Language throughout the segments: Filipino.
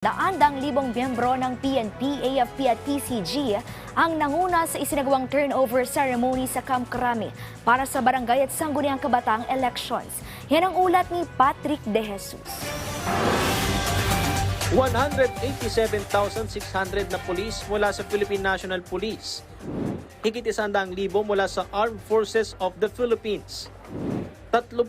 Daandang libong miyembro ng PNP, AFP at PCG ang nanguna sa isinagawang turnover ceremony sa Camp Crame para sa barangay at sangguniang kabataang elections. Yan ang ulat ni Patrick De Jesus. 187,600 na pulis mula sa Philippine National Police. Higit isandang libo mula sa Armed Forces of the Philippines. 30,000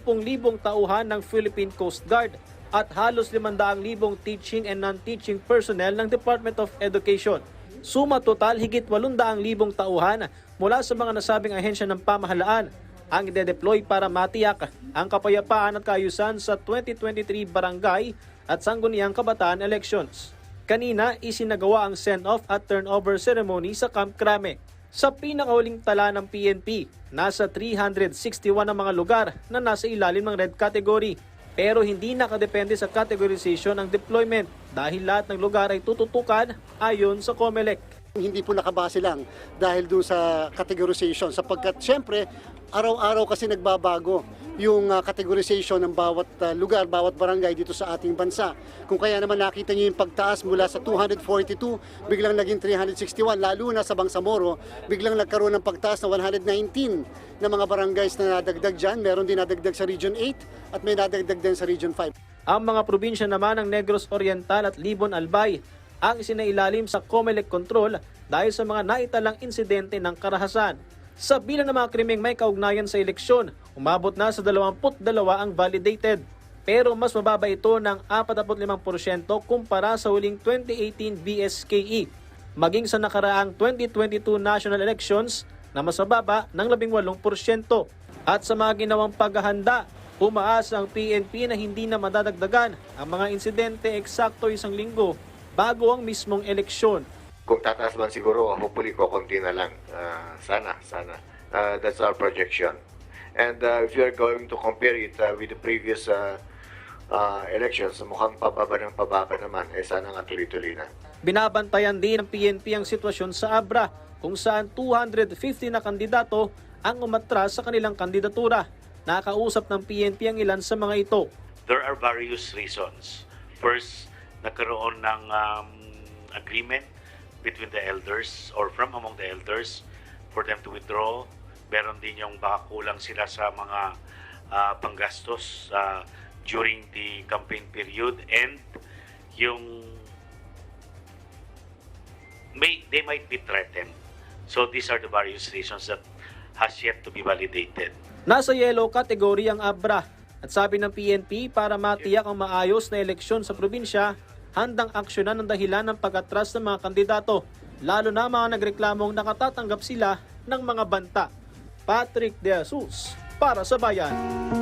tauhan ng Philippine Coast Guard at halos 500,000 teaching and non-teaching personnel ng Department of Education. Suma total higit 800,000 tauhan mula sa mga nasabing ahensya ng pamahalaan ang ide-deploy para matiyak ang kapayapaan at kaayusan sa 2023 barangay at sangguniang kabataan elections. Kanina, isinagawa ang send-off at turnover ceremony sa Camp Crame. Sa pinakahuling tala ng PNP, nasa 361 ang mga lugar na nasa ilalim ng red category. Pero hindi nakadepende sa categorization ng deployment dahil lahat ng lugar ay tututukan ayon sa COMELEC. Hindi po nakabase lang dahil doon sa categorization sapagkat syempre araw-araw kasi nagbabago yung uh, categorization ng bawat uh, lugar, bawat barangay dito sa ating bansa. Kung kaya naman nakita niyo yung pagtaas mula sa 242, biglang naging 361, lalo na sa Bangsamoro, biglang nagkaroon ng pagtaas na 119 na mga barangays na nadagdag dyan. Meron din nadagdag sa Region 8 at may nadagdag din sa Region 5. Ang mga probinsya naman ng Negros Oriental at Libon Albay ang isinailalim sa COMELEC control dahil sa mga naitalang insidente ng karahasan. Sa bilang ng mga krimeng may kaugnayan sa eleksyon, umabot na sa 22 ang validated. Pero mas mababa ito ng 45% kumpara sa huling 2018 BSKE. Maging sa nakaraang 2022 national elections na mas mababa ng 18%. At sa mga ginawang paghahanda, umaasa ang PNP na hindi na madadagdagan ang mga insidente eksakto isang linggo bago ang mismong eleksyon. Kung tataas man siguro, hopefully ko konti na lang. Ah, sana, sana. Ah, that's our projection. And uh, if you are going to compare it uh, with the previous uh, uh, elections, mukhang pababa ng pababa naman, eh sana nga tuloy-tuloy na. Binabantayan din ng PNP ang sitwasyon sa Abra kung saan 250 na kandidato ang umatras sa kanilang kandidatura. Nakausap ng PNP ang ilan sa mga ito. there are various reasons. First, nagkaroon ng um, agreement between the elders or from among the elders for them to withdraw. Meron din yung baka kulang sila sa mga ah, panggastos ah, during the campaign period and yung may they might be threatened. So these are the various reasons that has yet to be validated. Nasa yellow category ang Abra at sabi ng PNP para matiyak ang maayos na eleksyon sa probinsya, handang aksyonan ng dahilan ng pag-atras ng mga kandidato, lalo na mga nagreklamong nakatatanggap sila ng mga banta. Patrick De Jesus para sa Bayan.